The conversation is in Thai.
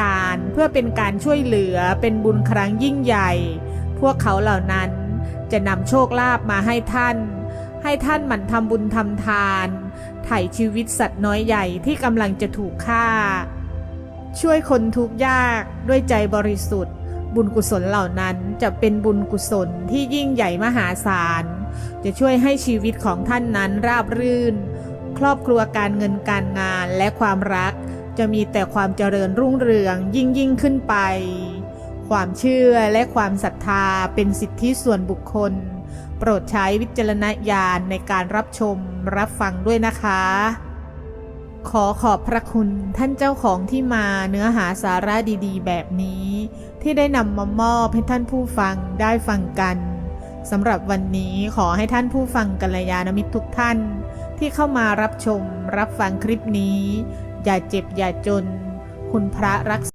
การเพื่อเป็นการช่วยเหลือเป็นบุญครั้งยิ่งใหญ่ พวกเขาเหล่านั้นจะนำโชคลาภมาให้ท่าน ให้ท่านหมั่นทำบุญทำทานไถ่ชีวิตสัตว์น้อยใหญ่ที่กำลังจะถูกฆ่า ช่วยคนทุกข์ยากด้วยใจบริสุทธิ์ บุญกุศลเหล่านั้นจะเป็นบุญกุศลที่ยิ่งใหญ่มหาศาล จะช่วยให้ชีวิตของท่านนั้นราบรื่น ครอบครัวการเงินการงานและความรัก จะมีแต่ความเจริญรุ่งเรืองยิ่งยิ่งขึ้นไป ความเชื่อและความศรัทธาเป็นสิทธิส่วนบุคคล โปรดใช้วิจารณญาณในการรับชมรับฟังด้วยนะคะ ขอขอบพระคุณท่านเจ้าของที่มาเนื้อหาสาระดีๆ แบบนี้ ที่ได้นำมามอบให้ท่านผู้ฟังได้ฟังกันสำหรับวันนี้ขอให้ท่านผู้ฟังกัลยาณมิตรทุกท่าน ที่เข้ามารับชมรับฟังคลิปนี้ อย่าเจ็บอย่าจน คุณพระรักษา